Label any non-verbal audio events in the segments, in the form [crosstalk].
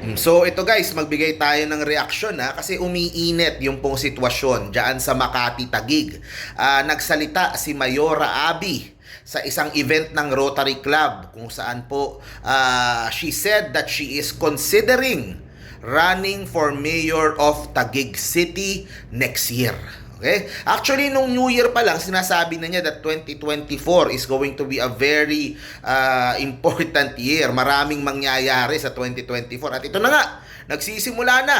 Mm, So ito guys, magbigay tayo ng reaksyon ha kasi umiinit yung pong sitwasyon diyan sa Makati Tagig. Ah, nagsalita si Mayora Abi sa isang event ng Rotary Club kung saan po ah, she said that she is considering running for mayor of Taguig City next year. Okay? Actually, nung New Year pa lang, sinasabi na niya that 2024 is going to be a very uh, important year. Maraming mangyayari sa 2024. At ito na nga, nagsisimula na.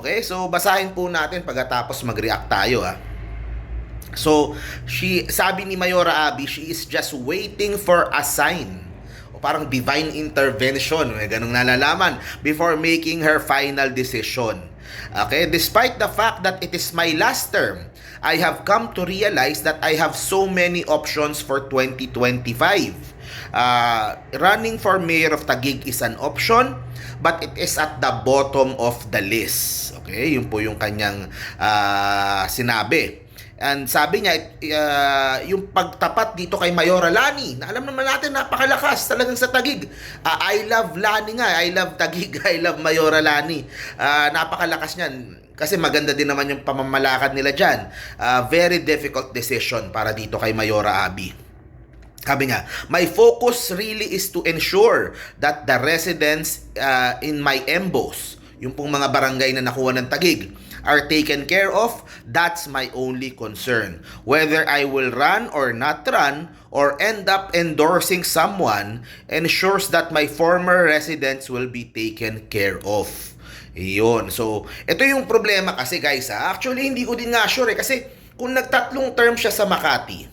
Okay? So, basahin po natin pagkatapos mag-react tayo. Ha? So, she, sabi ni Mayora Abi, she is just waiting for a sign. Parang divine intervention, may ganong nalalaman, before making her final decision. Okay, despite the fact that it is my last term, I have come to realize that I have so many options for 2025. Uh, running for mayor of Taguig is an option, but it is at the bottom of the list. Okay, yun po yung kanyang ah, sinabi. And sabi niya, uh, yung pagtapat dito kay Mayora Lani, na alam naman natin, napakalakas talagang sa Tagig. Ah, I love Lani nga, I love Tagig, [laughs] I love Mayora Lani. Ah, napakalakas niyan. Kasi maganda din naman yung pamamalakad nila dyan. Ah, very difficult decision para dito kay Mayora Abi. Sabi nga, my focus really is to ensure that the residents uh, in my embos, yung pong mga barangay na nakuha ng tagig, are taken care of, that's my only concern. Whether I will run or not run, or end up endorsing someone, ensures that my former residents will be taken care of. Iyon. So, ito yung problema kasi guys ha. Actually, hindi ko din nga sure eh. Kasi kung nagtatlong term siya sa Makati,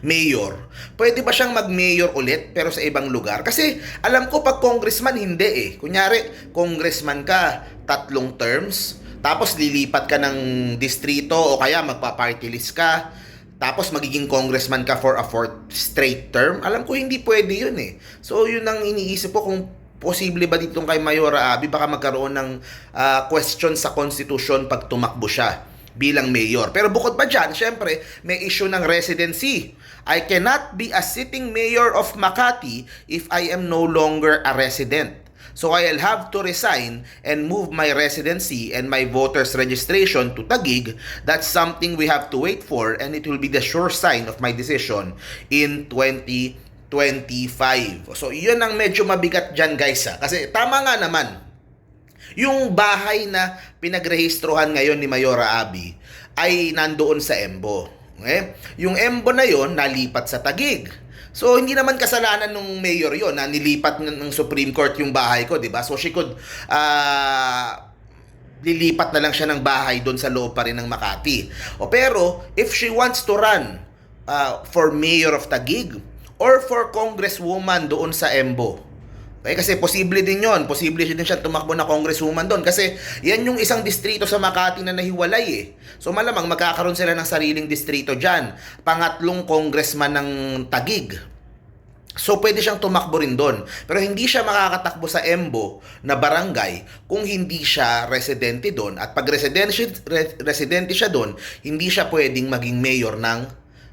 mayor, pwede ba siyang mag-mayor ulit pero sa ibang lugar? Kasi alam ko pag congressman, hindi eh. Kunyari, congressman ka, tatlong terms, tapos lilipat ka ng distrito o kaya magpa-party list ka, tapos magiging congressman ka for a fourth straight term, alam ko hindi pwede yun eh. So yun ang iniisip ko kung posible ba ditong kay Mayora Abi baka magkaroon ng ah, question sa constitution pag tumakbo siya bilang mayor. Pero bukod pa dyan, syempre, may issue ng residency. I cannot be a sitting mayor of Makati if I am no longer a resident. So I'll have to resign and move my residency and my voter's registration to Taguig. That's something we have to wait for and it will be the sure sign of my decision in 2025. So yun ang medyo mabigat dyan guys ha. Kasi tama nga naman, yung bahay na pinagrehistrohan ngayon ni Mayora Abi ay nandoon sa Embo. Okay? Yung Embo na yon nalipat sa Tagig. So hindi naman kasalanan nung mayor yon na nilipat ng, Supreme Court yung bahay ko, 'di ba? So she could ah lilipat na lang siya ng bahay doon sa loob pa rin ng Makati. O pero if she wants to run ah, for mayor of Tagig or for congresswoman doon sa Embo, Okay, kasi posible din yon, posible din siya tumakbo na congresswoman doon kasi yan yung isang distrito sa Makati na nahiwalay eh. So malamang magkakaroon sila ng sariling distrito diyan. Pangatlong congressman ng Tagig. So pwede siyang tumakbo rin doon. Pero hindi siya makakatakbo sa Embo na barangay kung hindi siya residente doon. At pag residente, re- residente siya doon, hindi siya pwedeng maging mayor ng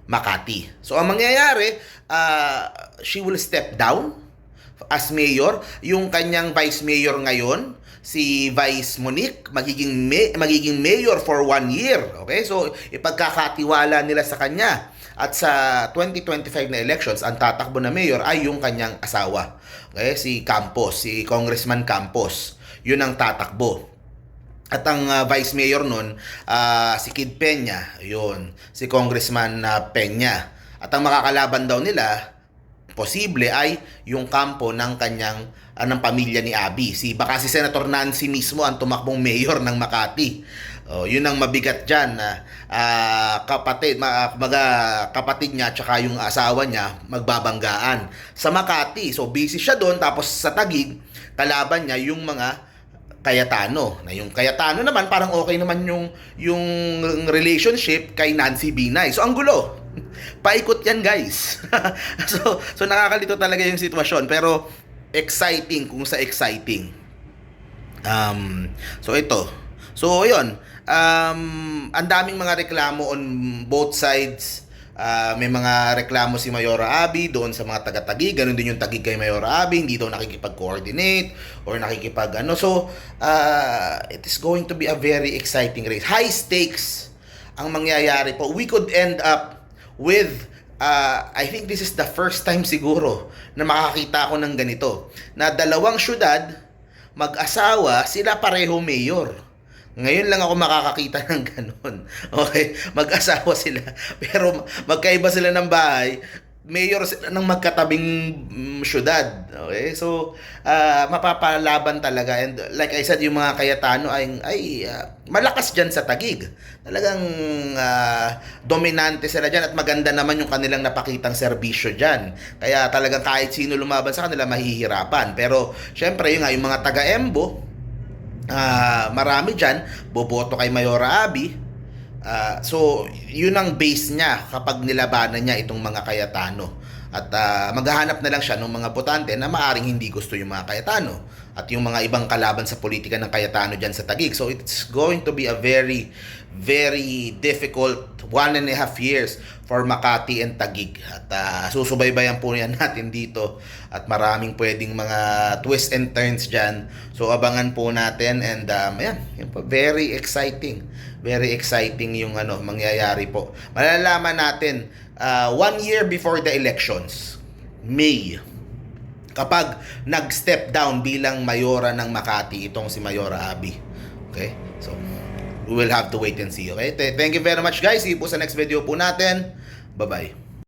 Makati. So ang mangyayari, ah, she will step down as mayor, yung kanyang vice mayor ngayon, si Vice Monique, magiging, may, magiging mayor for one year. Okay? So, ipagkakatiwala nila sa kanya. At sa 2025 na elections, ang tatakbo na mayor ay yung kanyang asawa. Okay? Si Campos, si Congressman Campos. Yun ang tatakbo. At ang ah, vice mayor nun, ah, si Kid Peña, yun, si Congressman ah, Peña. At ang makakalaban daw nila, posible ay yung kampo ng kanyang ah, ng pamilya ni Abi. Si baka si Senator Nancy mismo ang tumakbong mayor ng Makati. Oh, yun ang mabigat diyan na ah, kapatid, ma, kumbaga, kapatid niya at yung asawa niya magbabanggaan sa Makati. So busy siya doon tapos sa Tagig kalaban niya yung mga Cayetano. Na yung Cayetano naman parang okay naman yung yung relationship kay Nancy Binay. So ang gulo. [laughs] Paikot yan, guys. [laughs] so so nakakalito talaga yung sitwasyon pero exciting kung sa exciting. Um so ito. So ayun, um ang daming mga reklamo on both sides Ah, may mga reklamo si Mayora Abi doon sa mga taga-tagig. Ganun din yung tagig kay Mayora Abi. Hindi daw nakikipag-coordinate or nakikipag ano. So, ah, it is going to be a very exciting race. High stakes ang mangyayari po. We could end up with ah, I think this is the first time siguro na makakita ako ng ganito. Na dalawang syudad, mag-asawa, sila pareho mayor. Ngayon lang ako makakakita [laughs] ng ganun. Okay? Mag-asawa sila. [laughs] Pero magkaiba sila ng bahay. Mayor ng magkatabing mm, syudad. Okay? So, ah, mapapalaban talaga. And like I said, yung mga Kayatano ay, ay ah, malakas dyan sa tagig. Talagang ah, dominante sila dyan at maganda naman yung kanilang napakitang serbisyo dyan. Kaya talagang kahit sino lumaban sa kanila, mahihirapan. Pero, syempre, yung, yung mga taga-Embo, Ah, marami diyan boboto kay Mayora Abi. Ah, so, yun ang base niya kapag nilabanan niya itong mga Kayatano. At ah, maghahanap na lang siya ng mga botante na maaring hindi gusto yung mga Kayatano at yung mga ibang kalaban sa politika ng Kayatano diyan sa Taguig. So, it's going to be a very very difficult one and a half years for Makati and Taguig. At ah, susubaybayan po yan [laughs] natin dito at maraming pwedeng mga twists and turns dyan. So abangan po natin and um, ayan, yun po, very exciting. Very exciting yung ano mangyayari po. Malalaman natin ah, one year before the elections, May, kapag nag-step down bilang mayora ng Makati itong si Mayora Abi. Okay? So, we will have to wait and see. Okay? Th- Thank you very much guys. See you po sa next video po natin. Bye-bye.